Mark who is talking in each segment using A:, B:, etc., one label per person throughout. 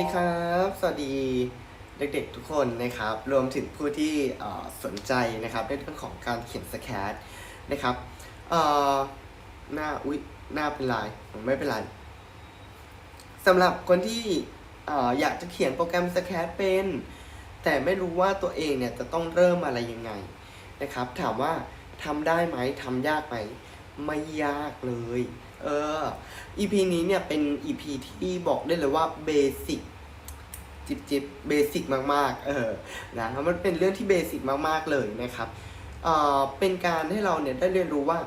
A: ดีครับ สวัสดีเด็กๆทุกคนนะครับ รวมถึงผู้ที่สนใจนะครับในเรื่องของการเขียนสแครนะครับเอ่อหน้าอุ๊ยหน้าเป็นลายผมไม่เป็นไรสำหรับคนที่ออยากจะเขียนโปรแกรมสแครเป็น แต่ไม่รู้ว่าตัวเองเนี่ยจะต้องเริ่มอะไรยังไงนะครับ ถามว่าทำได้ไหมทำยากไหมไม่ยากเลย เออ EP นี้เนี่ยเป็น EP ที่บอกได้เลยว่าเบสิก จิบจิบเบสิกมากๆ เออนะมันเป็นเรื่องที่เบสิกมากๆเลยนะครับเอ่อเป็นการให้เราเนี่ยได้เรียนรู้ว่า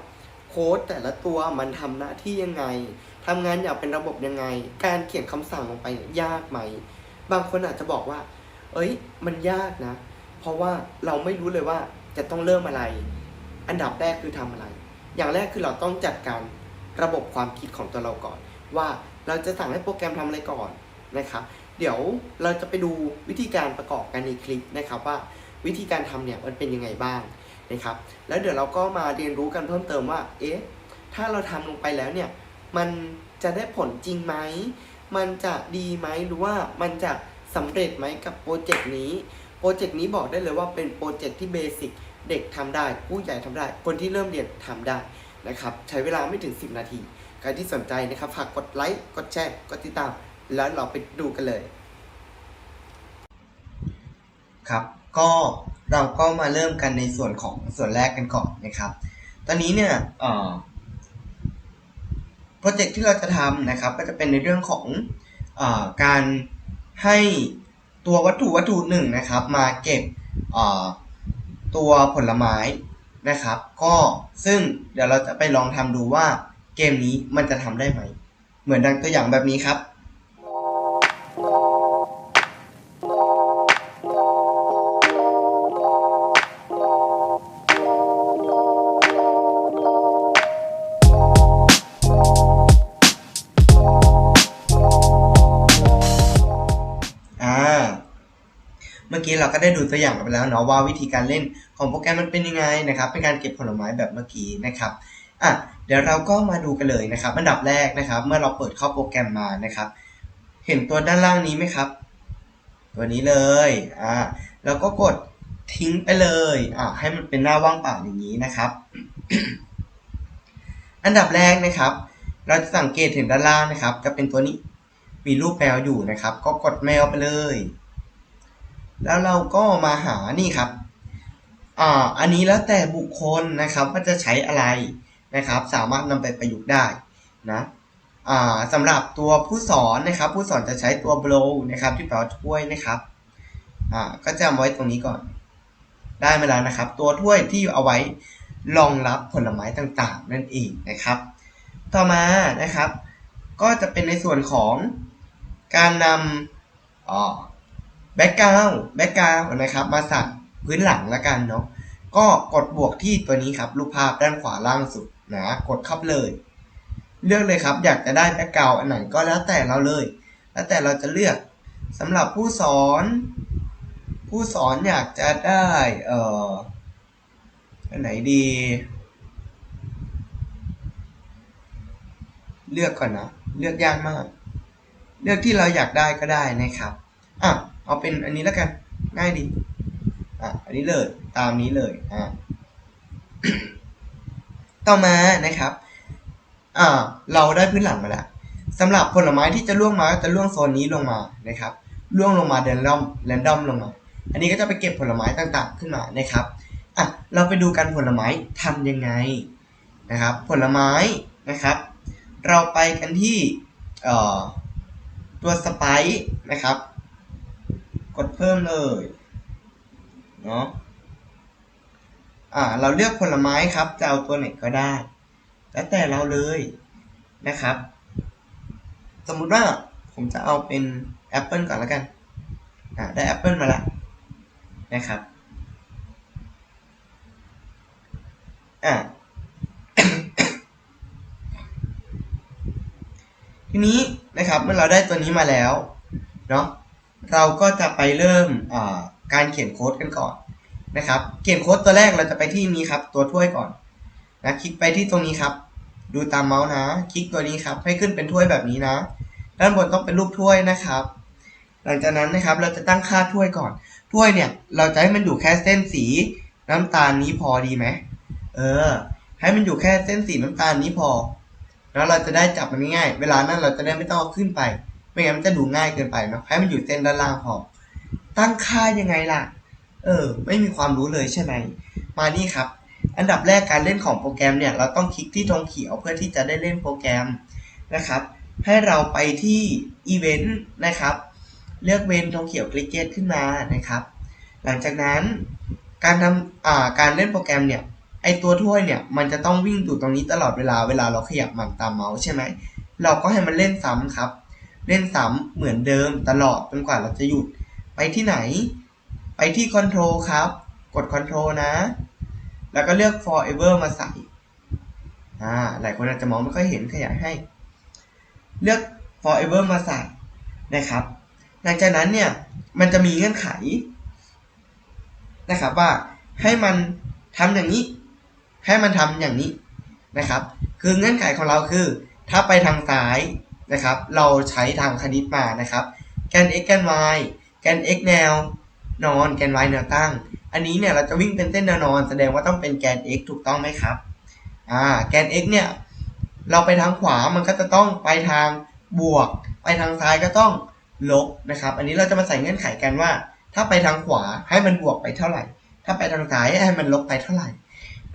A: โค้ดแต่ละตัวมันทำหน้าที่ยังไงทำงานอย่างเป็นระบบยังไง การเขียนคำสั่งลงไปเนี่ยยากไหม บางคนอาจจะบอกว่า เอ้ย มันยากนะ เพราะว่าเราไม่รู้เลยว่าจะต้องเริ่มอะไร อันดับแรกคือทำอะไร อย่างแรกคือเราต้องจัดการระบบความคิดของตัวเราก่อน ว่าเราจะสั่งให้โปรแกรมทำอะไรก่อนนะครับ เดี๋ยวเราจะไปดูวิธีการประกอบกันในคลิปนะครับว่าวิธีการทำเนี่ยมันเป็นยังไงบ้างนะครับ แล้วเดี๋ยวเราก็มาเรียนรู้กันเพิ่มเติมว่า เอ๊ะ ถ้าเราทำลงไปแล้วเนี่ย มันจะได้ผลจริงไหม มันจะดีไหมหรือว่ามันจะสำเร็จไหมกับโปรเจกต์นี้ โปรเจกต์นี้บอกได้เลยว่าเป็นโปรเจกต์ที่เบสิกเด็กทำได้ ผู้ใหญ่ทำได้ คนที่เริ่มเรียนทำได้นะครับ ใช้เวลาไม่ถึง 10 นาที ใครที่สนใจนะครับ ฝากกดไลค์ กดแชร์ กดติดตาม แล้วเราไปดูกันเลย ครับก็เราก็มาเริ่มกันในส่วนของส่วนแรกกันก่อนนะครับ ตอนนี้เนี่ยโปรเจกต์ที่เราจะทำนะครับ ก็จะเป็นในเรื่องของอการให้ตัววัตถุวัตถุหนึ่งนะครับ มาเก็บตัวผลไม้นะครับ ก็ซึ่งเดี๋ยวเราจะไปลองทำดูว่าเกมนี้มันจะทำได้ไหม เหมือนดังตัวอย่างแบบนี้ครับ ก็ได้ดูตัวอย่างกันไปแล้วเนาะว่าวิธีการเล่นของโปรแกรมมันเป็นยังไงนะครับเป็นการเก็บผลไม้แบบเมื่อกี้นะครับอะเดี๋ยวเราก็มาดูกันเลยนะครับอันดับแรกนะครับ เมื่อเราเปิดเข้าโปรแกรมมานะครับ เห็นตัวด้านล่างนี้ไหมครับ ตัวนี้เลยอ่าแล้วก็กดทิ้งไปเลยอ่าให้มันเป็นหน้าว่างเปล่าอย่างนี้นะครับ อันดับแรกนะครับ เราจะสังเกตเห็นด้านล่างนะครับ จะเป็นตัวนี้มีรูปแมวอยู่นะครับ ก็กดแมวไปเลย แล้วเราก็มาหานี่ครับอ่าอันนี้แล้วแต่บุคคลนะครับว่าจะใช้อะไรนะครับ สามารถนำไปประยุกต์ได้นะอ่าสำหรับตัวผู้สอนนะครับ ผู้สอนจะใช้ตัว blow นะครับ ที่แปลว่าถ้วยนะครับอ่าก็จะเอาไว้ตรงนี้ก่อน ได้มาแล้วนะครับ ตัวถ้วยที่เอาไว้รองรับผลไม้ต่างๆ นั่นเองนะครับ ต่อมานะครับ ก็จะเป็นในส่วนของการนำอ่า แบ็กกราวแบ็กกราวนะครับมาใส่พื้นหลังละกันเนาะก็กดบวกที่ตัวนี้ครับรูปภาพด้านขวาล่างสุดนะกดเข้าไปเลย เลือกเลยครับอยากจะได้แบ็กกราวอันไหนก็แล้วแต่เราเลย แล้วแต่เราจะเลือกสำหรับผู้สอน ผู้สอนอยากจะได้เอ่ออันไหนดี เลือกก่อนนะ เลือกยากมาก เลือกที่เราอยากได้ก็ได้นะครับอะ เอาเป็นอันนี้แล้วกัน ง่ายดีอะอันนี้เลยตามนี้เลยอะต่อมานะครับอ่าเราได้พื้นหลังมาแล้วสำหรับผลไม้ที่จะล่วงมาก็จะล่วงโซนนี้ลงมานะครับล่วงลงมาเดนดอมแรนดอมลงมา อันนี้ก็จะไปเก็บผลไม้ต่างๆ ขึ้นมานะครับอะเราไปดูกันผลไม้ทำยังไงนะครับ ผลไม้นะครับ เราไปกันที่ตัวสไปซ์นะครับ กดเพิ่มเลยเนาะอ่าเราเลือกผลไม้ครับจะเอาตัวไหนก็ได้ แล้วแต่เราเลยนะครับ สมมุติว่าผมจะเอาเป็นแอปเปิลก่อนแล้วกันอ่าได้แอปเปิลมาแล้วนะครับอ่าทีนี้นะครับเมื่อเราได้ตัวนี้มาแล้วเนาะ เราก็จะไปเริ่มการเขียนโค้ดกันก่อนนะครับ เขียนโค้ดตัวแรกเราจะไปที่นี้ครับ ตัวถ้วยก่อนนะคลิกไปที่ตรงนี้ครับ ดูตามเมาส์นะ คลิกตัวนี้ครับ ให้ขึ้นเป็นถ้วยแบบนี้นะ ด้านบนต้องเป็นรูปถ้วยนะครับ หลังจากนั้นนะครับเราจะตั้งค่าถ้วยก่อน ถ้วยเนี่ยเราจะให้มันอยู่แค่เส้นสีน้ำตาลนี้พอดีไหมเออ ให้มันอยู่แค่เส้นสีน้ำตาลนี้พอ แล้วเราจะได้จับมันง่าย เวลานั้นเราจะได้ไม่ต้องขึ้นไป ไม่งั้นมันจะดูง่ายเกินไปเนาะให้มันอยู่เส้นด้านล่างพอ ตั้งค่ายังไงล่ะ เออ ไม่มีความรู้เลยใช่ไหม มานี่ครับ อันดับแรกการเล่นของโปรแกรมเนี่ย เราต้องคลิกที่ธงเขียวเพื่อที่จะได้เล่นโปรแกรมนะครับ ให้เราไปที่อีเวนต์นะครับ เลือกเวนธงเขียวคลิกเกตขึ้นมานะครับ หลังจากนั้นการทำอ่าการเล่นโปรแกรมเนี่ยไอตัวถ้วยเนี่ยมันจะต้องวิ่งอยู่ตรงนี้ตลอดเวลาเวลาเราขยับมันตามเมาส์ใช่ไหมเราก็ให้มันเล่นซ้ำครับ เล่นซ้ำเหมือนเดิมตลอดจนกว่าเราจะหยุด ไปที่ไหน ไปที่ Control ครับ กด Control นะ แล้วก็เลือก forever มาใส่อ่าหลายคนอาจจะมองไม่ค่อยเห็นขยายให้ เลือก forever มาใส่นะครับ หลังจากนั้นเนี่ย มันจะมีเงื่อนไข นะครับว่าให้มันทำอย่างนี้ ให้มันทำอย่างนี้นะครับ คือเงื่อนไขของเราคือ ถ้าไปทางซ้าย นะครับ เราใช้ทางคณิตมานะครับแกน x แกน y แกน x แนวนอนแกน y แนวตั้ง อันนี้เนี่ยเราจะวิ่งเป็นเส้นแนวนอน แสดงว่าต้องเป็นแกน x ถูกต้องไหมครับอ่าแกน x เนี่ยเราไปทางขวามันก็จะต้องไปทางบวก ไปทางซ้ายก็ต้องลบนะครับ อันนี้เราจะมาใส่เงื่อนไขกันว่า ถ้าไปทางขวาให้มันบวกไปเท่าไหร่ ถ้าไปทางซ้ายให้มันลบไปเท่าไหร่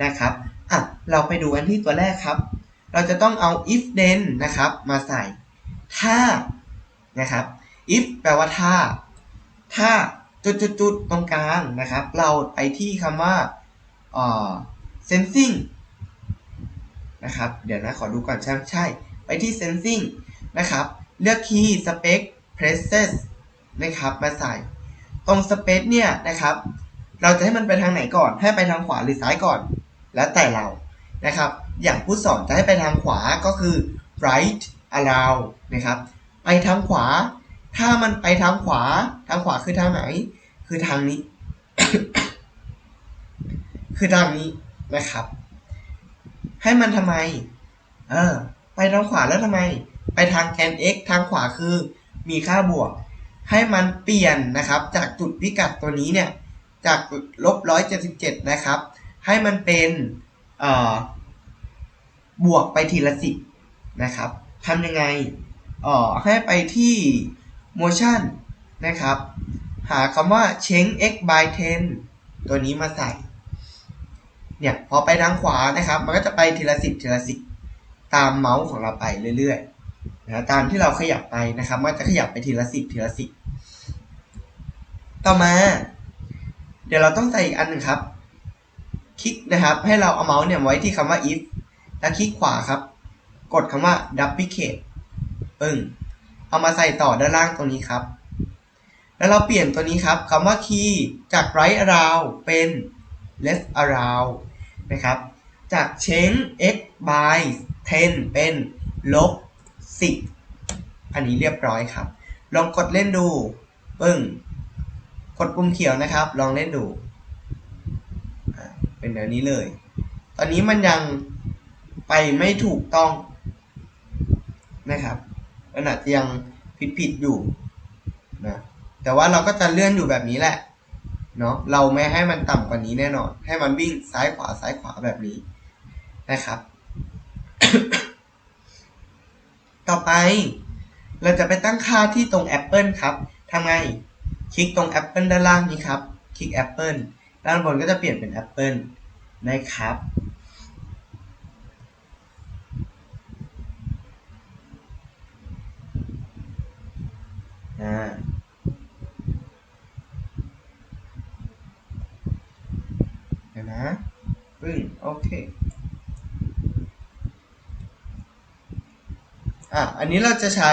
A: นะครับอะเราไปดูอันที่ตัวแรกครับ เราจะต้องเอา if then นะครับมาใส่ ถ้านะครับ if แปลว่าถ้า ถ้าจุดๆๆตรงกลางนะครับ เราไปที่คำว่าเออ sensing นะครับ เดี๋ยวนะขอดูก่อนใช่ใช่ ไปที่ sensing นะครับ เลือก key spec presses นะครับ มาใส่ ตรง space เนี่ยนะครับ เราจะให้มันไปทางไหนก่อน ให้ไปทางขวาหรือซ้ายก่อน แล้วแต่เรา นะครับ อย่างผู้สอนจะให้ไปทางขวาก็คือ right allow นะครับ ไปทางขวา ถ้ามันไปทางขวา ทางขวาคือทางไหน คือทางนี้ คือทางนี้นะครับ ให้มันทำไม เออ ไปทางขวาแล้วทำไม ไปทางแกน x ทางขวาคือมีค่าบวก ให้มันเปลี่ยนนะครับ จากจุดพิกัดตัวนี้เนี่ย จากลบร้อยเจ็ดสิบเจ็ดนะครับ ให้มันเป็นบวกไปทีละสิบนะครับ ทำยังไงอ่อให้ไปที่ motion นะครับ หาคำว่า change x by 10 ตัวนี้มาใส่ เนี่ย พอไปทางขวานะครับ มันก็จะไปทีละสิบทีละสิบตามเมาส์ของเราไปเรื่อยๆนะตามที่เราขยับไปนะครับ มันจะขยับไปทีละสิบทีละสิบต่อมา เดี๋ยวเราต้องใส่อีกอันหนึ่งครับ คลิกนะครับ ให้เราเอาเมาส์เนี่ยไว้ที่คำว่า if แล้วคลิกขวาครับ กดคำว่า duplicate ปึ้ง เอามาใส่ต่อด้านล่างตรงนี้ครับ แล้วเราเปลี่ยนตัวนี้ครับคำว่า key จาก right around เป็น left around นะครับ จาก change x by 10 เป็นลบ10 อันนี้เรียบร้อยครับ ลองกดเล่นดู ปึ้ง กดปุ่มเขียวนะครับ ลองเล่นดู เป็นแบบนี้เลย ตอนนี้มันยังไปไม่ถูกต้อง นะครับมันอาจจะยังผิดผิดๆอยู่นะแต่ว่าเราก็จะเลื่อนอยู่แบบนี้แหละเนาะเราไม่ให้มันต่ำกว่านี้แน่นอน ให้มันวิ่งซ้ายขวาซ้ายขวาแบบนี้นะครับ ต่อไป เราจะไปตั้งค่าที่ตรง Apple ครับทำไง คลิกตรง Apple ด้านล่างนี้ครับ คลิก Apple ด้านบนก็จะเปลี่ยนเป็น Apple นะครับ อ่าเดี๋ยวนะปึ้งโอเคอะอันนี้เราจะใช้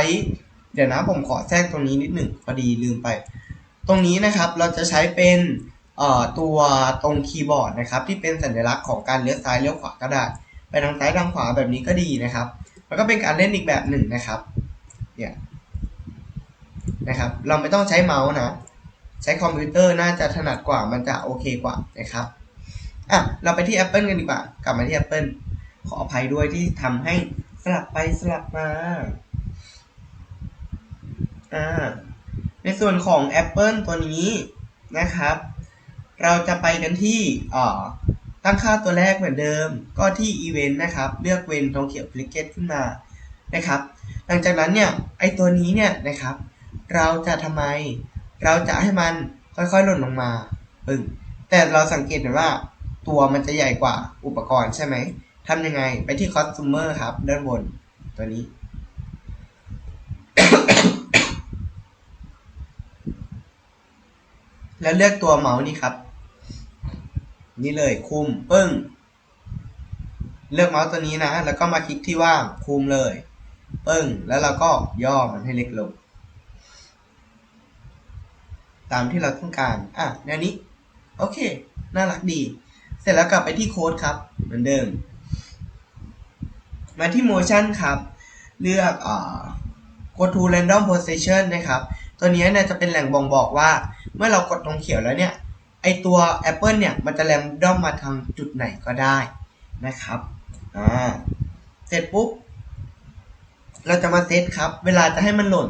A: เดี๋ยวนะผมขอแทรกตรงนี้นิดหนึ่งพอดีลืมไป ตรงนี้นะครับเราจะใช้เป็นตัวตรงคีย์บอร์ดนะครับ ที่เป็นสัญลักษณ์ของการเลี้ยวซ้ายเลี้ยวขวาก็ได้ ไปทางซ้ายทางขวาแบบนี้ก็ดีนะครับมันก็เป็นการเล่นอีกแบบหนึ่งนะครับเนี่ย นะครับ เราไม่ต้องใช้เมาส์นะ ใช้คอมพิวเตอร์น่าจะถนัดกว่ามันจะโอเคกว่านะครับอะเราไปที่ Apple กันดีกว่า กลับมาที่ Apple ขออภัยด้วยที่ทำให้สลับไปสลับมาอ่าในส่วนของ Apple ตัวนี้นะครับ เราจะไปกันที่อ่อตั้งค่าตัวแรกเหมือนเดิม ก็ที่ Event นะครับ เลือกเวนตรงเขียว c l i c k e t ขึ้นมานะครับ หลังจากนั้นเนี่ยไอตัวนี้เนี่ยนะครับ เราจะทำไม เราจะให้มันค่อยๆหล่นลงมาปึ้งแต่เราสังเกตเห็นว่า ตัวมันจะใหญ่กว่าอุปกรณ์ใช่ไหมทำยังไงไปที่ Customer ครับ ด้านบนตัวนี้ แล้วเลือกตัวเมาส์นี่ครับ นี่เลยคุมปึ้ง เลือกเมาส์ตัวนี้นะ แล้วก็มาคลิกที่ว่างคุมเลย ปึ้ง แล้วเราก็ย่อมันให้เล็กลง ตามที่เราต้องการ อะแนวนี้ โอเค น่ารักดี เสร็จแล้วกลับไปที่โค้ดครับ เหมือนเดิม มาที่ motion ครับ เลือกอ่า go to random position นะครับ ตัวนี้เนี่ยจะเป็นแหล่งบ่งบอกว่า เมื่อเรากดตรงเขียวแล้วเนี่ย ไอตัว Apple เนี่ย มันจะแรนดอมมาทางจุดไหนก็ได้นะครับ อ่า เสร็จปุ๊บ เราจะมาเซตครับ เวลาจะให้มันหล่น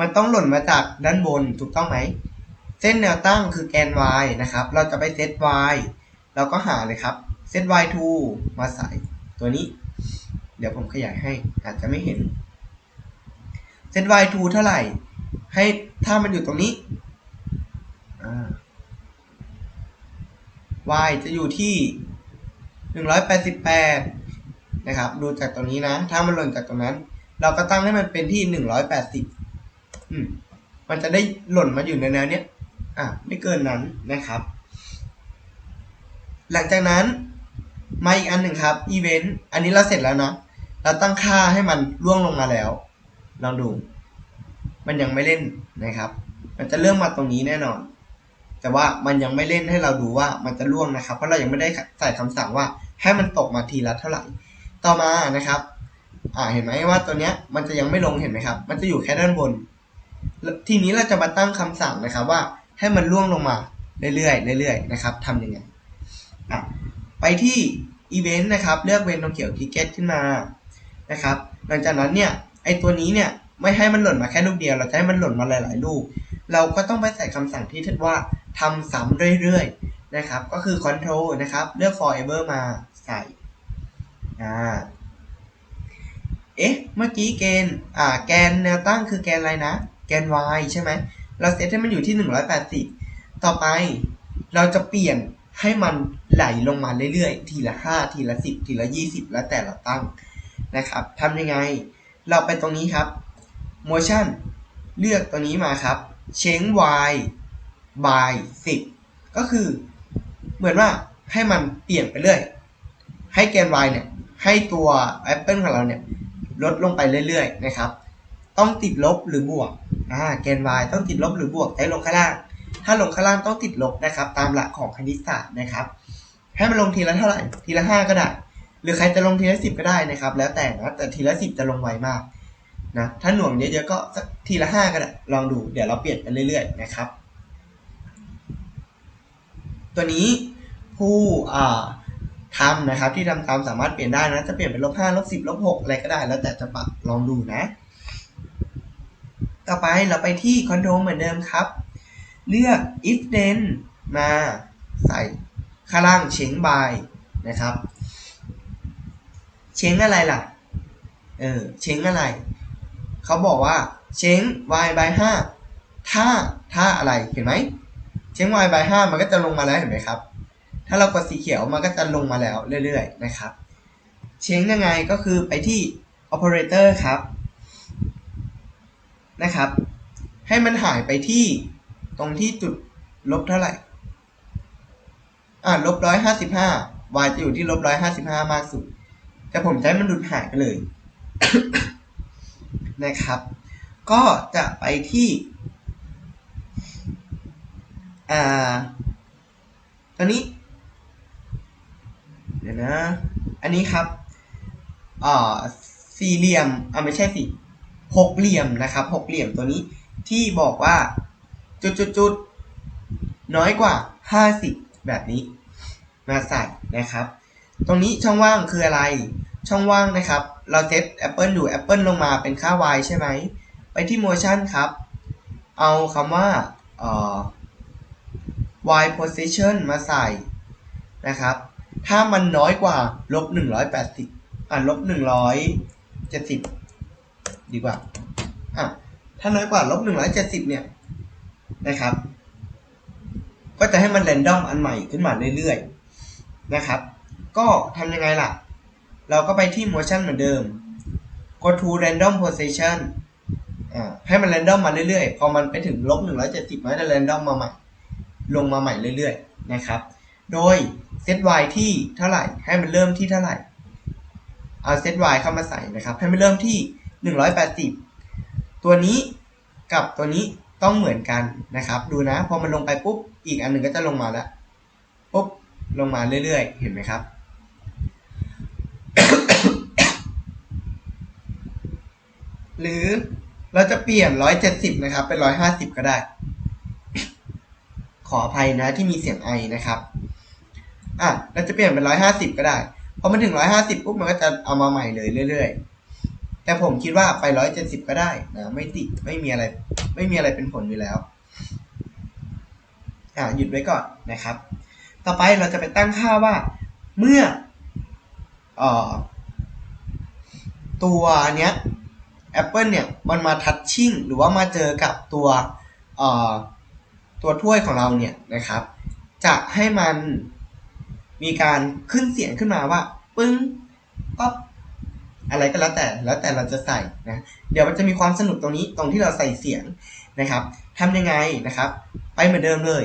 A: มันต้องหล่นมาจากด้านบน ถูกต้องไหม เส้นแนวตั้งคือแกน y นะครับ เราจะไปเซต y เราก็หาเลยครับ เซต y to มาใส่ตัวนี้ เดี๋ยวผมขยายให้อาจจะไม่เห็น เซต y to เท่าไหร่ ให้ถ้ามันอยู่ตรงนี้ y จะอยู่ที่ 188 นะครับ ดูจากตรงนี้นะ ถ้ามันหล่นจากตรงนั้น เราก็ตั้งให้มันเป็นที่ 180อืมมันจะได้หล่นมาอยู่ในแนวเนี้ย อะไม่เกินนั้นนะครับ หลังจากนั้นมาอีกอันหนึ่งครับ event อันนี้เราเสร็จแล้วนะเราตั้งค่าให้มันล่วงลงมาแล้ว ลองดู มันยังไม่เล่นนะครับ มันจะเริ่มมาตรงนี้แน่นอน แต่ว่ามันยังไม่เล่นให้เราดูว่ามันจะล่วงนะครับ เพราะเรายังไม่ได้ใส่คำสั่งว่าให้มันตกมาทีละเท่าไหร่ ต่อมานะครับ อ่าเห็นไหมว่าตัวเนี้ยมันจะยังไม่ลงเห็นไหมครับ มันจะอยู่แค่ด้านบน ทีนี้เราจะมาตั้งคำสั่งนะครับว่า ให้มันล่วงลงมาเรื่อยๆเรื่อยๆนะครับทำยังไงไปที่ Event นะครับเลือกเวนตรงเขียวคลิกเก็ตขึ้นมานะครับ หลังจากนั้นเนี่ยไอตัวนี้เนี่ยไม่ให้มันหล่นมาแค่ลูกเดียว เราจะให้มันหล่นมาหลาย ๆ ลูก เราก็ต้องไปใส่คำสั่งที่ว่าทำซ้ำเรื่อยๆนะครับ ก็คือ Control นะครับเลือก forever มาใส่อ่าเอ๊ะเมื่อกี้เกณฑ์อ่าแกนแนวตั้งคือแกนอะไรนะ แกน y ใช่ไหม เราเซตให้มันอยู่ที่ 180 ต่อไปเราจะเปลี่ยนให้มันไหลลงมาเรื่อยๆ ทีละ 5 ทีละ 10 ทีละ 20 แล้วแต่เราตั้งนะครับทำยังไง เราไปตรงนี้ครับ motion เลือกตัวนี้มาครับ change y by 10 ก็คือเหมือนว่าให้มันเปลี่ยนไปเรื่อย ให้แกน y เนี่ย ให้ตัว Apple ของเราเนี่ย ลดลงไปเรื่อยๆ นะครับ ต้องติดลบหรือบวก อ่าแกน y ต้องติดลบหรือบวกให้ลงข้างล่าง ถ้าลงข้างล่างต้องติดลบนะครับ ตามหลักของคณิตศาสตร์นะครับ ให้มันลงทีละเท่าไหร่ ทีละห้าก็ได้ หรือใครจะลงทีละสิบก็ได้นะครับ แล้วแต่นะแต่ทีละสิบจะลงไวมากนะถ้าหน่วงเยอะๆก็สักทีละห้าก็ได้ลองดูเดี๋ยวเราเปลี่ยนไปเรื่อยๆนะครับ ตัวนี้ผู้อ่าทำนะครับที่ทำตามสามารถเปลี่ยนได้นะจะเปลี่ยนเป็นลบห้าลบสิบลบหกอะไรก็ได้ แล้วแต่จะปรับลองดูนะ ต่อไปเราไปที่ Control เหมือนเดิมครับ เลือก if then มาใส่ข้างล่างเชงบายนะครับ เชงอะไรล่ะ เออ เชงอะไร เขาบอกว่าเชง y by 5ถ้า ถ้าอะไร เห็นไหม เชง y by 5มันก็จะลงมาแล้วเห็นไหมครับ ถ้าเรากดสีเขียวมันก็จะลงมาแล้วเรื่อยๆนะครับ เชงยังไงก็คือไปที่ operator ครับ นะครับ ให้มันหายไปที่ตรงที่จุดลบเท่าไหร่ อ่าลบร้อยห้าสิบห้า y จะอยู่ที่ลบร้อยห้าสิบห้ามากสุด แต่ผมให้มันดุดหายไปเลย นะครับ ก็จะไปที่ อ่าตัวนี้ เดี๋ยวนะ อันนี้ครับอ่าสี่เหลี่ยม อ่าไม่ใช่สิ หกเหลี่ยมนะครับหกเหลี่ยมตัวนี้ที่บอกว่าจุดจุดจุดน้อยกว่าห้าสิบแบบนี้มาใส่นะครับ ตรงนี้ช่องว่างคืออะไร ช่องว่างนะครับ เราเซต Apple อยู่ Apple ลงมาเป็นค่า y ใช่ไหม ไปที่ motion ครับ เอาคำว่าเอ่อ y position มาใส่นะครับ ถ้ามันน้อยกว่าลบ180อะลบ170 ดีกว่าอะถ้าน้อยกว่าลบ170เจ็ดสิบเนี่ยนะครับ ก็จะให้มัน r รนดอมอันใหม่ขึ้นมาเรื่อยๆนะครับ ก็ทำยังไงล่ะ เราก็ไปที่ motion เหมือนเดิม go to random position อ่าให้มัน r รนดอมมาเรื่อยๆ พอมันไปถึงลบ170มันจะ r รนดอมมาใหม่ ลงมาใหม่เรื่อยๆนะครับ โดยเซต y ที่เท่าไหร่ ให้มันเริ่มที่เท่าไหร่ เอาเซต y เข้ามาใส่นะครับ ให้มันเริ่มที่ 180 ตัวนี้กับตัวนี้ต้องเหมือนกันนะครับ ดูนะพอมันลงไปปุ๊บอีกอันหนึ่งก็จะลงมาแล้วปุ๊บลงมาเรื่อยๆ เห็นไหมครับ หรือเราจะเปลี่ยน 170 นะครับ เป็น 150 ก็ได้ ขออภัยนะที่มีเสียงไอนะครับอะเราจะเปลี่ยนเป็น 150 ก็ได้พอมันถึง 150 ปุ๊บมันก็จะเอามาใหม่เลยเรื่อยๆ แต่ผมคิดว่าไป170ก็ได้นะไม่ติดไม่มีอะไร ไม่มีอะไรเป็นผลอยู่แล้วอะหยุดไว้ก่อนนะครับ ต่อไปเราจะไปตั้งค่าว่า เมื่อเอ่อตัวเนี้ย Apple เนี่ยมันมาทัชชิ่งหรือว่ามาเจอกับตัวเอ่อตัวถ้วยของเราเนี่ยนะครับ จะให้มันมีการขึ้นเสียงขึ้นมาว่า ปึ้งป๊อป อะไรก็แล้วแต่แล้วแต่เราจะใส่นะเดี๋ยวมันจะมีความสนุกตรงนี้ตรงที่เราใส่เสียงนะครับทำยังไงนะครับ ไปเหมือนเดิมเลย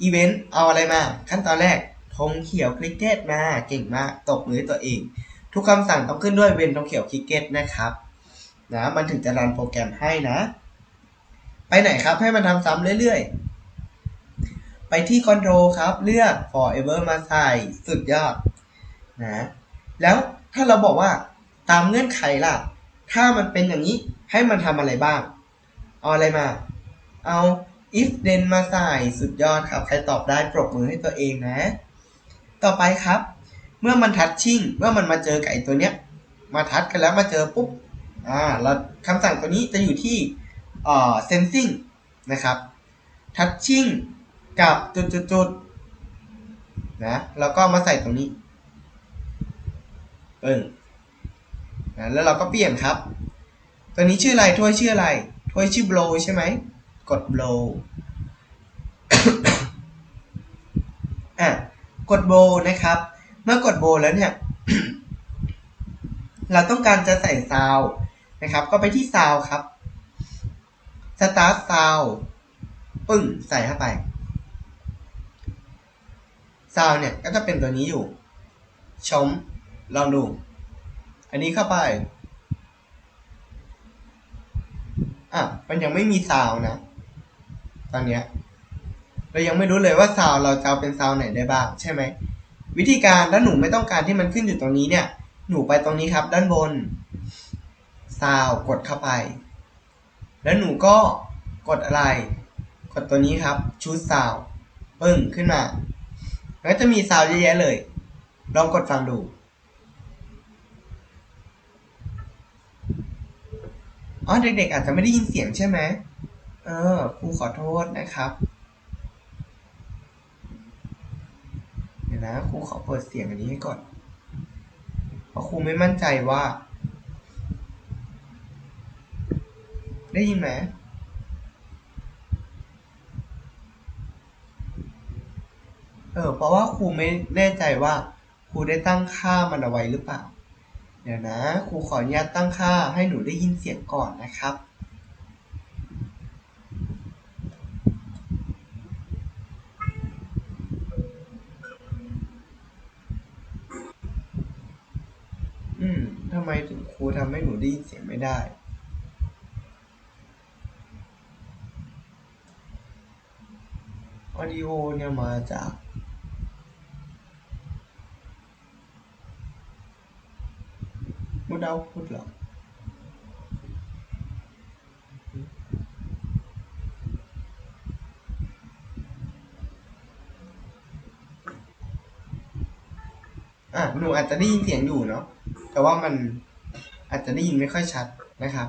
A: อีเวนต์เอาอะไรมา ขั้นตอนแรกธงเขียวคลิกเก็ตมาเก่งมากตบมือตัวเอง ทุกคำสั่งต้องขึ้นด้วยเวนธงเขียวคลิกเก็ตนะครับนะมันถึงจะรันโปรแกรมให้นะ ไปไหนครับให้มันทำซ้ำเรื่อยๆ ไปที่ Control ครับเลือก Forever มาใส่สุดยอดนะแล้วถ้าเราบอกว่า ตามเงื่อนไขล่ะ ถ้ามันเป็นอย่างนี้ให้มันทำอะไรบ้าง เอาอะไรมา เอา if then มาใส่สุดยอดครับ ใครตอบได้ปรบมือให้ตัวเองนะ ต่อไปครับ เมื่อมันทัชชิ่งเมื่อมันมาเจอกับไอ้ตัวเนี้ย มาทัชกันแล้วมาเจอปุ๊บ อ่า แล้วคำสั่งตัวนี้จะอยู่ที่เอ่อ sensing นะครับ touching กับจุดๆๆนะ แล้วก็มาใส่ตรงนี้ปึ้ง นะแล้วเราก็เปลี่ยนครับ ตัวนี้ชื่ออะไรถ้วยชื่ออะไรถ้วยชื่อ blow ใช่ไหมกด blow อะกด blow นะครับ เมื่อกด blow แล้วเนี่ยเราต้องการจะใส่ซาวนะครับ ก็ไปที่ซาวครับ start sound ปึ้งใส่เข้าไปซาวเนี่ยก็จะเป็นตัวนี้อยู่ ชม ลองดู อันนี้เข้าไป อะ มันยังไม่มีซาวนะ ตอนเนี้ย เรายังไม่รู้เลยว่าซาวเราจะเอาเป็นซาวไหนได้บ้าง ใช่ไหม วิธีการถ้าหนูไม่ต้องการที่มันขึ้นอยู่ตรงนี้เนี่ย หนูไปตรงนี้ครับ ด้านบน ซาวกดเข้าไป แล้วหนูก็กดอะไร กดตัวนี้ครับชูซาวปึ้งขึ้นมาแล้วจะมีซาวเยอะแยะเลย ลองกดฟังดู อ๋อเด็กๆ อาจจะไม่ได้ยินเสียงใช่ไหมเออครูขอโทษนะครับ เดี๋ยวนะครูขอเปิดเสียงอันนี้ให้ก่อน เพราะครูไม่มั่นใจว่า ได้ยินไหมเออเพราะว่าครูไม่แน่ใจว่าครูได้ตั้งค่ามันเอาไว้หรือเปล่า เดี๋ยวนะครูขออนุญาตตั้งค่าให้หนูได้ยินเสียงก่อนนะครับ อืมทำไมถึงครูทำให้หนูได้ยินเสียงไม่ได้ ออดิโอเนี่ยมาจาก ดาพุดเหรออะหนูอาจจะได้ยินเสียงอยู่เนาะแต่ว่ามันอาจจะได้ยินไม่ค่อยชัดนะครับ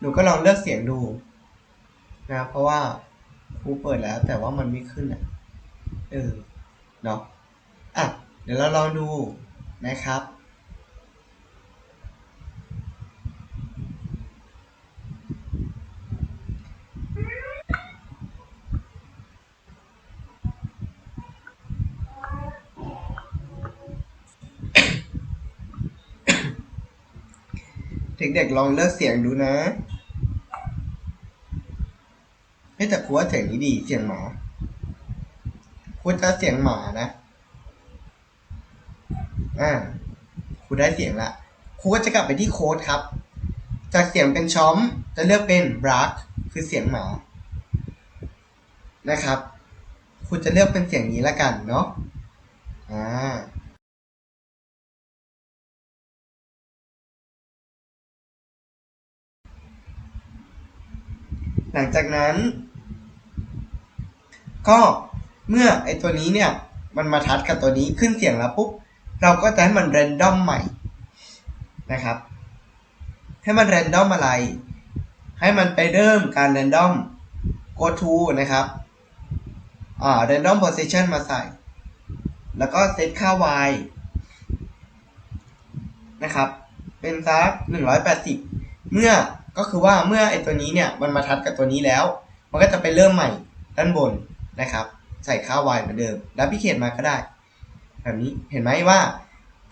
A: หนูก็ลองเลือกเสียงดูนะเพราะว่าครูเปิดแล้ว แต่ว่ามันไม่ขึ้นอะเออเนาะอะเดี๋ยวเราลองดูนะครับ เด็กๆลองเลือกเสียงดูนะเฮ้แต่ครูว่าเสียงนี้ดีเสียงหมาครูจะเสียงหมานะ อ่าครูได้เสียงละครูก็จะกลับไปที่โค้ดครับ จากเสียงเป็นชอมจะเลือกเป็นบรักคือเสียงหมา นะครับ คุณจะเลือกเป็นเสียงนี้ละกันเนาะ อ่า หลังจากนั้น ก็เมื่อไอตัวนี้เนี่ย มันมาทัดกับตัวนี้ขึ้นเสียงแล้วปุ๊บเราก็จะให้มันเรนดอมใหม่นะครับ ให้มันเรนดอมอะไร ให้มันไปเริ่มการเรนดอม go to นะครับอ่า random position มาใส่ แล้วก็เซตค่า y นะครับ เป็นซัก180 เมื่อ ก็คือว่าเมื่อไอตัวนี้เนี่ยมันมาทัดกับตัวนี้แล้ว มันก็จะไปเริ่มใหม่ด้านบนนะครับ ใส่ค่า y เหมือนเดิมแล้วพิเคตมาก็ได้ แบบนี้เห็นไหมว่า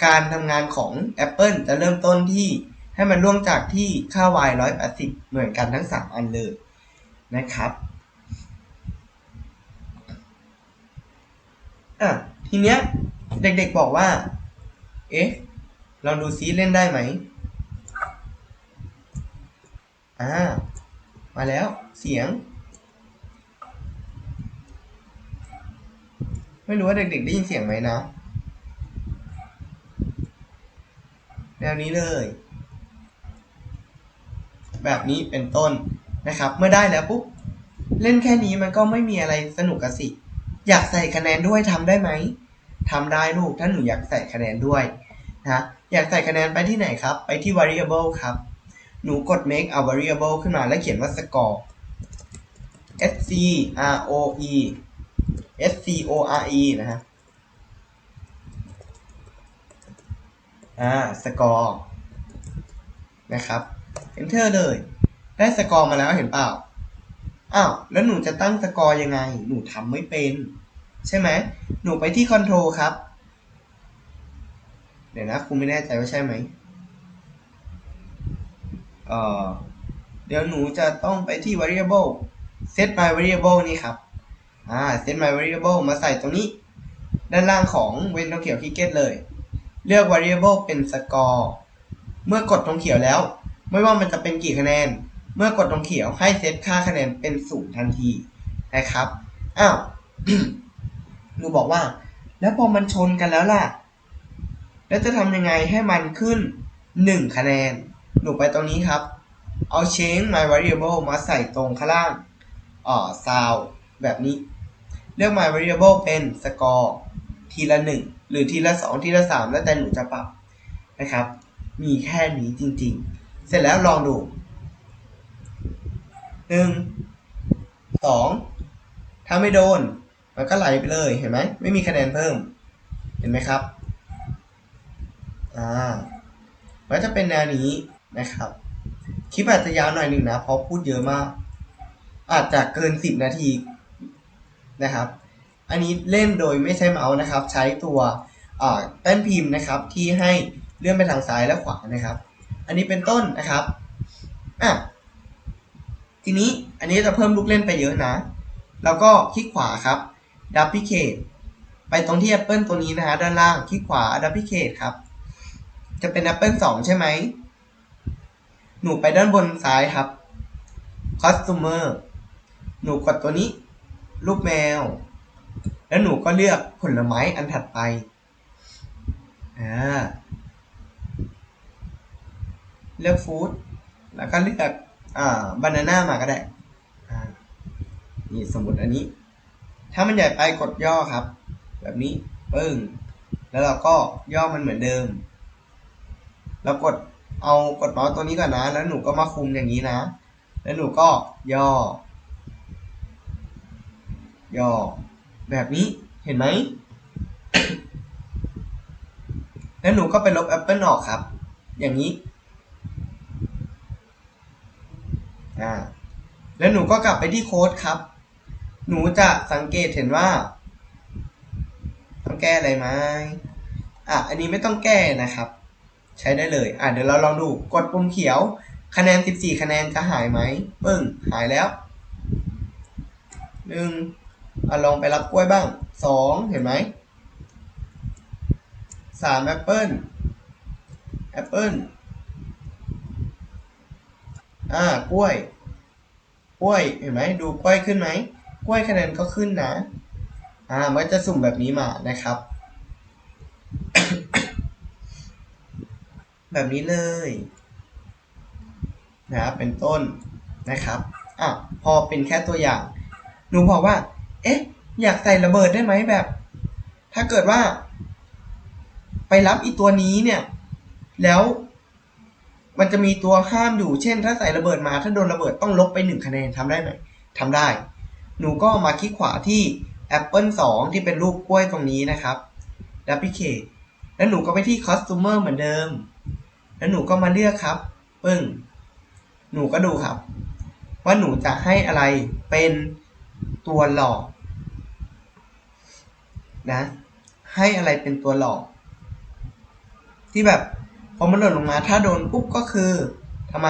A: การทำงานของ Apple จะเริ่มต้นที่ให้มันร่วงจากที่ค่า y 180 เหมือนกันทั้ง 3 อันเลยนะครับอะทีเนี้ยเด็กๆบอกว่า เอ๊ะลองดูซิเล่นได้ไหม อ่า มาแล้วเสียง ไม่รู้ว่าเด็กๆได้ยินเสียงไหมนะ แนวนี้เลย แบบนี้เป็นต้นนะครับ เมื่อได้แล้วปุ๊บ เล่นแค่นี้มันก็ไม่มีอะไรสนุกกะสิ อยากใส่คะแนนด้วยทำได้ไหมทำได้ลูกถ้าหนูอยากใส่คะแนนด้วยนะอยากใส่คะแนนไปที่ไหนครับ ไปที่ variable ครับ หนูกด make a variable ขึ้นมาแล้วเขียนว่า score s c r o e s c o r e นะฮะ อ่า score นะครับ enter เลย ได้สกอร์มาแล้วเห็นเปล่า อ้าว แล้วหนูจะตั้งสกอร์ยังไง หนูทำไม่เป็น ใช่ไหม หนูไปที่คอนโทรลครับ เดี๋ยวนะครูไม่แน่ใจว่าใช่ไหม เอ่อเดี๋ยวหนูจะต้องไปที่ variable set my variable นี่ครับอ่า set my variable มาใส่ตรงนี้ ด้านล่างของเว้นตรงเขียวคีย์เกตเลย เลือก variable เป็น score เมื่อกดตรงเขียวแล้ว ไม่ว่ามันจะเป็นกี่คะแนน เมื่อกดตรงเขียวให้เซตค่าคะแนนเป็นศูนย์ทันทีนะครับอ้าวหนูบอกว่า แล้วพอมันชนกันแล้วล่ะ แล้วจะทำยังไงให้มันขึ้น1คะแนน หนูไปตรงนี้ครับ เอา change my variable มาใส่ตรงข้างล่างอ่อ sound แบบนี้ เลือก my variable เป็น score ทีละ 1 หรือทีละ 2 ทีละ 3 แล้วแต่หนูจะปรับนะครับ มีแค่นี้จริงๆ เสร็จแล้วลองดูหนึ่งสองถ้าไม่โดน มันก็ไหลไปเลยเห็นไหม ไม่มีคะแนนเพิ่ม เห็นไหมครับ อ่ามันจะเป็นแนวนี้ นะครับ คลิปอาจจะยาวหน่อยหนึ่งนะ เพราะพูดเยอะมาก อาจจะเกินสิบนาทีนะครับ อันนี้เล่นโดยไม่ใช้เมาส์นะครับ ใช้ตัวแป้นพิมพ์นะครับ ที่ให้เลื่อนไปทางซ้ายและขวานะครับ อันนี้เป็นต้นนะครับอะทีนี้อันนี้จะเพิ่มลูกเล่นไปเยอะนะ แล้วก็คลิกขวาครับ duplicate ไปตรงที่ Apple ตัวนี้นะฮะด้านล่างคลิกขวา duplicate ครับ จะเป็น Apple 2 ใช่ไหม หนูไปด้านบนซ้ายครับ customer หนูกดตัวนี้ รูปแมว แล้วหนูก็เลือกผลไม้อันถัดไป อ่า เลือกฟู้ด แล้วก็เลือก อ่า บานาน่ามาก็ได้ อ่า นี่สมมติอันนี้ ถ้ามันใหญ่ไปกดย่อครับ แบบนี้ ปึ้ง แล้วเราก็ย่อมันเหมือนเดิม แล้วกด เอากดเมาส์ตัวนี้ก่อนนะ แล้วหนูก็มาคุมอย่างนี้นะ แล้วหนูก็ย่อ ย่อ แบบนี้เห็นไหม แล้วหนูก็ไปลบแอปเปิลออกครับ อย่างนี้ อ่า แล้วหนูก็กลับไปที่โค้ดครับ หนูจะสังเกตเห็นว่า ต้องแก้อะไรไหมอะ อันนี้ไม่ต้องแก้นะครับ ใช้ได้เลย อะเดี๋ยวเราลองดูกดปุ่มเขียว คะแนน 14 คะแนนจะหายไหมปึ้งหายแล้วหนึ่งอะลองไปรับกล้วยบ้างสองเห็นไหมสามแอปเปิลแอปเปิลอ่ากล้วย กล้วยเห็นไหมดูกล้วยขึ้นไหมกล้วยคะแนนก็ขึ้นนะ อ่ามันจะสุ่มแบบนี้มานะครับ แบบนี้เลยนะครับเป็นต้นนะครับอะพอเป็นแค่ตัวอย่าง หนูบอกว่า เอ๊ะ อยากใส่ระเบิดได้ไหมแบบ ถ้าเกิดว่า ไปรับอีตัวนี้เนี่ย แล้วมันจะมีตัวห้ามอยู่เช่น ถ้าใส่ระเบิดมาถ้าโดนระเบิดต้องลบไปหนึ่งคะแนนทำได้ไหมทำได้ หนูก็มาคลิกขวาที่ Apple 2 ที่เป็นรูปกล้วยตรงนี้นะครับ Duplicate แล้วหนูก็ไปที่ Customer เหมือนเดิม แล้วหนูก็มาเลือกครับ ปึ้ง หนูก็ดูครับ ว่าหนูจะให้อะไรเป็นตัวหลอกนะ ให้อะไรเป็นตัวหลอก ที่แบบพอมันหล่นลงมา ถ้าโดนปุ๊บก็คือทำไม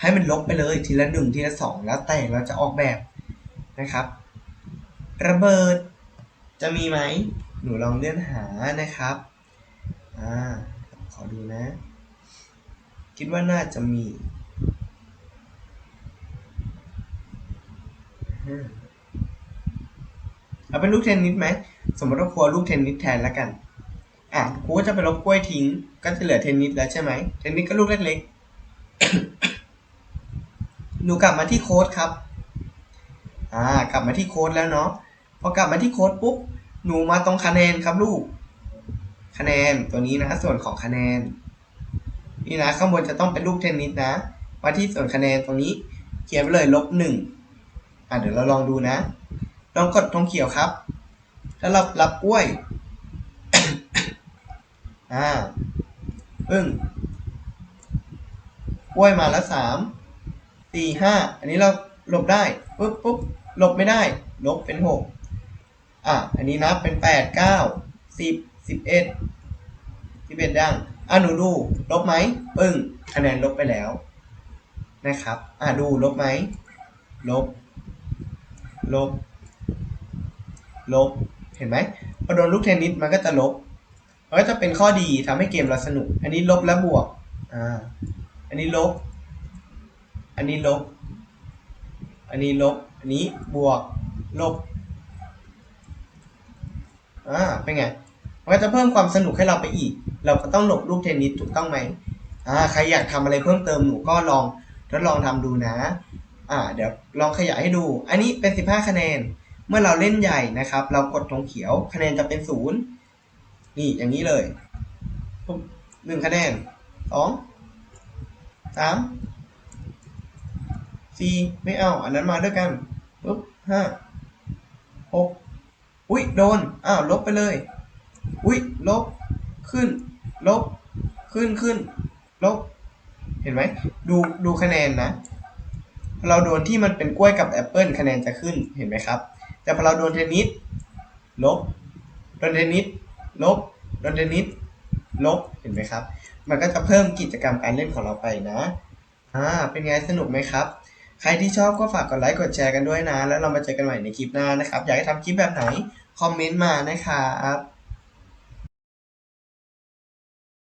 A: ให้มันลบไปเลยทีละหนึ่งทีละสองแล้วแต่เราจะออกแบบนะครับ ระเบิดจะมีไหม หนูลองเลื่อนหานะครับ อ่า ขอดูนะ คิดว่าน่าจะมีเอาเป็นลูกเทนนิสไหม สมมติว่าครัวลูกเทนนิสแทนแล้วกัน อะครูก็จะไปลบกล้วยทิ้ง ก็จะเหลือเทนนิสแล้วใช่ไหม เทนนิสก็ลูกเล็กๆ หนูกลับมาที่โค้ดครับ อ่า กลับมาที่โค้ดแล้วเนาะ พอกลับมาที่โค้ดปุ๊บ หนูมาตรงคะแนนครับลูก คะแนนตัวนี้นะ ส่วนของคะแนน นี่นะข้างบนจะต้องเป็นลูกเทนนิสนะมาที่ส่วนคะแนนตรงนี้เขียนไปเลยลบหนึ่งอะเดี๋ยวเราลองดูนะ ลองกดธงเขียวครับ แล้วเรารับกล้วย อ่าปึ้งกล้วยมาแล้วสามสี่ห้าอันนี้เราหลบได้ปุ๊บปุ๊บหลบไม่ได้ ลบเป็นหกอะ อันนี้นับเป็นแปดเก้าสิบสิบเอ็ดสิบเอ็ดดัง อะหนูดู ลบไหมปึ้ง คะแนนลบไปแล้วนะครับ อะดูลบไหม ลบ ลบ ลบ เห็นไหมพอโดนลูกเทนนิสมันก็จะลบ มันก็จะเป็นข้อดีทำให้เกมเราสนุก อันนี้ลบและบวก อ่า อันนี้ลบ อันนี้ลบ อันนี้ลบ อันนี้บวก ลบ อ่า เป็นไง มันก็จะเพิ่มความสนุกให้เราไปอีก เราก็ต้องหลบลูกเทนนิสถูกต้องไหมอ่าใครอยากทำอะไรเพิ่มเติมหนูก็ลองทดลองทำดูนะอ่าเดี๋ยวลองขยายให้ดู อันนี้เป็น 15 คะแนน เมื่อเราเล่นใหญ่นะครับ เรากดตรงเขียวคะแนนจะเป็นศูนย์นี่อย่างนี้เลยหนึ่งคะแนนสองสามสี่ไม่เอา อันนั้นมาด้วยกันปุ๊บห้าหกอุ้ยโดนอ้าวลบไปเลย อุ้ยลบ ขึ้น ลบ ขึ้นขึ้น ลบ เห็นไหม ดู ดูคะแนนนะ เราโดนที่มันเป็นกล้วยกับแอปเปิลคะแนนจะขึ้น เห็นไหมครับ แต่พอเราโดนเทนนิส ลบ โดนเทนนิส ลบ โดนเทนนิส ลบ เห็นไหมครับ มันก็จะเพิ่มกิจกรรมการเล่นของเราไปนะ อ่า เป็นไงสนุกไหมครับใครที่ชอบก็ฝากกดไลค์กดแชร์กันด้วยนะ แล้วเรามาเจอกันใหม่ในคลิปหน้านะครับ อยากให้ทำคลิปแบบไหน คอมเมนต์มานะครับ